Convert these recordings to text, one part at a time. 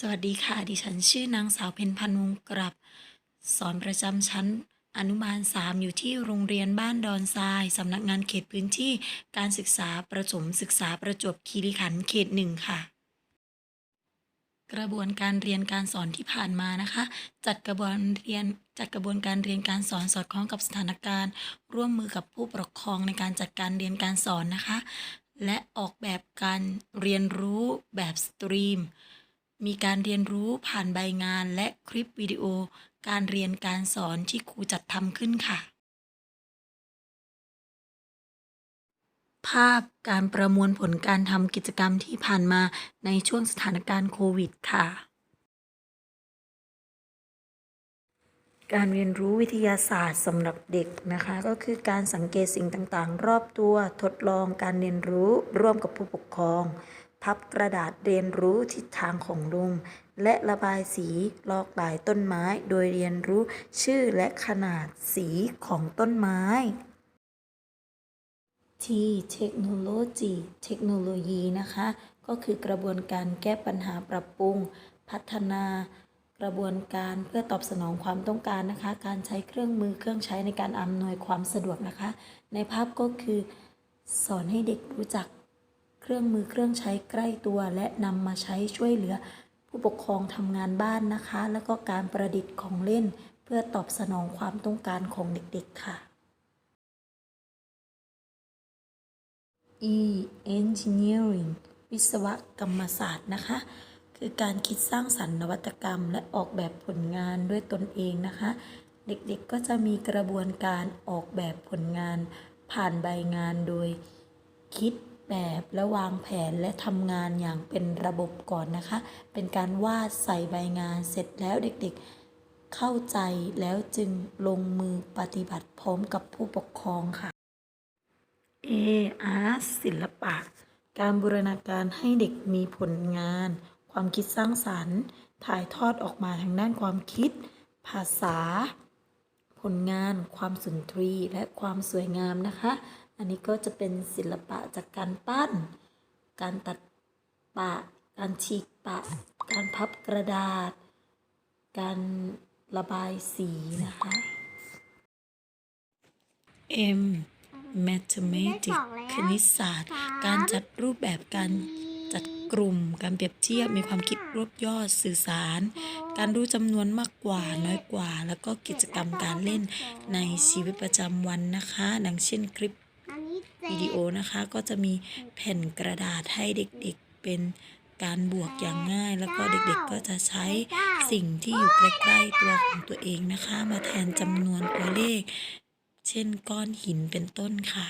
สวัสดีค่ะ ดิฉันชื่อนางสาวเพ็ญพันธ์วงกลับ สอนประจำชั้นอนุบาล 3 อยู่ที่โรงเรียนบ้านดอนทราย สำนักงานเขตพื้นที่การศึกษาประถมศึกษาประจวบคีรีขันธ์เขตหนึ่งค่ะ กระบวนการเรียนการสอนที่ผ่านมานะคะ จัดกระบวนเรียนจัดกระบวนการเรียนการสอนสอดคล้องกับสถานการณ์ ร่วมมือกับผู้ปกครองในการจัดการเรียนการสอนนะคะ และออกแบบการเรียนรู้แบบสตรีม มีการเรียนรู้ผ่านใบงานและคลิปวิดีโอ การเรียนการสอนที่ครูจัดทำขึ้นค่ะ ภาพการประมวลผลการทำกิจกรรมที่ผ่านมาในช่วงสถานการณ์โควิดค่ะ การเรียนรู้วิทยาศาสตร์สำหรับเด็กนะคะ ก็คือการสังเกตสิ่งต่างๆ รอบตัวทดลองการเรียนรู้ร่วมกับผู้ปกครอง พับกระดาษเรียนรู้ทิศทางของลม และระบายสีลอกลายต้นไม้ โดยเรียนรู้ชื่อและขนาดสีของต้นไม้ ที่เทคโนโลยีเทคโนโลยีนะคะ ก็คือกระบวนการแก้ปัญหาปรับปรุง พัฒนากระบวนการเพื่อตอบสนองความต้องการนะคะ การใช้เครื่องมือเครื่องใช้ในการอำนวยความสะดวกนะคะ ในภาพก็คือสอนให้เด็กรู้จัก เครื่องมือเครื่องใช้ใกล้ตัว และนำมาใช้ช่วยเหลือ ผู้ปกครองทำงานบ้านนะคะ แล้วก็การประดิษฐ์ของเล่น เพื่อตอบสนองความต้องการของเด็กๆค่ะ E Engineering วิศวกรรมศาสตร์นะคะ คือการคิดสร้างสรรค์นวัตกรรม และออกแบบผลงานด้วยตนเองนะคะ เด็กๆก็จะมีกระบวนการออกแบบผลงาน ผ่านใบงานโดยคิด แบบและวางแผนและทำงานอย่างเป็นระบบก่อนนะคะ เป็นการวาดใส่ใบงานเสร็จแล้วเด็กๆ เข้าใจแล้วจึงลงมือปฏิบัติพร้อมกับผู้ปกครองค่ะ A Art ศิลปะ การบูรณาการให้เด็กมีผลงาน ความคิดสร้างสรรค์ ถ่ายทอดออกมาทางด้านความคิด ภาษา ผลงาน ความสุนทรีและความสวยงามนะคะ อันนี้ก็จะเป็นศิลปะจากการปั้น การตัดปะ การฉีกปะ การพับกระดาษ การระบายสีนะคะ M Mathematics คณิตศาสตร์ การจัดรูปแบบการจัดกลุ่ม การเปรียบเทียบ มีความคิดรวบยอดสื่อสาร การรู้จำนวนมากกว่าน้อยกว่า แล้วก็กิจกรรมการเล่นในชีวิตประจำวันนะคะ ดังเช่นคลิปอันนี้เจ็ วิดีโอนะคะ ก็จะมีแผ่นกระดาษให้เด็กๆเป็นการบวกอย่างง่าย แล้วก็เด็กๆก็จะใช้สิ่งที่อยู่ใกล้ๆตัวของตัวเองนะคะ มาแทนจำนวนตัวเลข เช่นก้อนหินเป็นต้นค่ะ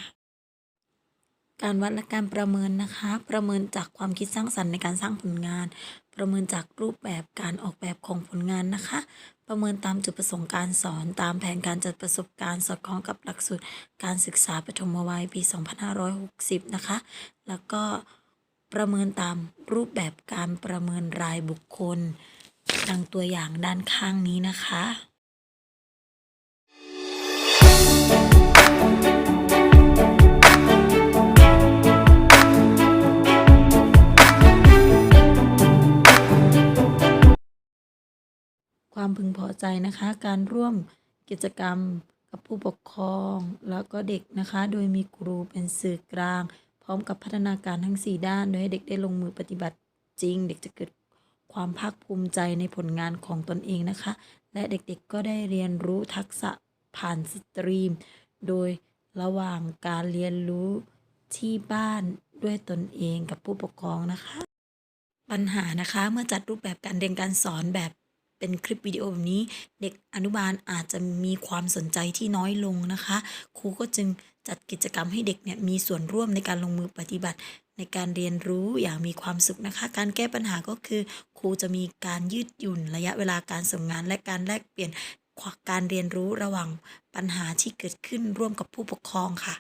การวัดและการประเมินนะคะ ประเมินจากความคิดสร้างสรรค์ในการสร้างผลงาน ประเมินจากรูปแบบการออกแบบของผลงานนะคะ ประเมินตามจุดประสงค์การสอน ตามแผนการจัดประสบการณ์สอดคล้องกับหลักสูตรการศึกษาปฐมวัยปี 2560 นะคะ แล้วก็ประเมินตามรูปแบบการประเมินรายบุคคล ดังตัวอย่างด้านข้างนี้นะคะ พึงพอใจนะคะ การร่วมกิจกรรมกับผู้ปกครองแล้วก็เด็กนะคะ โดยมีครูเป็นสื่อกลาง พร้อมกับพัฒนาการทั้ง 4 ด้าน โดยให้เด็กได้ลงมือปฏิบัติจริง เด็กจะเกิดความภาคภูมิใจในผลงานของตนเองนะคะ และเด็กๆก็ได้เรียนรู้ทักษะผ่านสตรีม โดยระหว่างการเรียนรู้ที่บ้านด้วยตนเองกับผู้ปกครองนะคะ ปัญหานะคะเมื่อจัดรูปแบบการเรียนการสอนแบบ เป็นคลิปวิดีโอแบบนี้ เด็กอนุบาลอาจจะมีความสนใจที่น้อยลงนะคะ ครูก็จึงจัดกิจกรรมให้เด็กเนี่ยมีส่วนร่วมในการลงมือปฏิบัติ ในการเรียนรู้อย่างมีความสุขนะคะ การแก้ปัญหาก็คือ ครูจะมีการยืดหยุ่นระยะเวลาการส่งงาน และการแลกเปลี่ยนการเรียนรู้ระหว่างปัญหาที่เกิดขึ้นร่วมกับผู้ปกครองค่ะ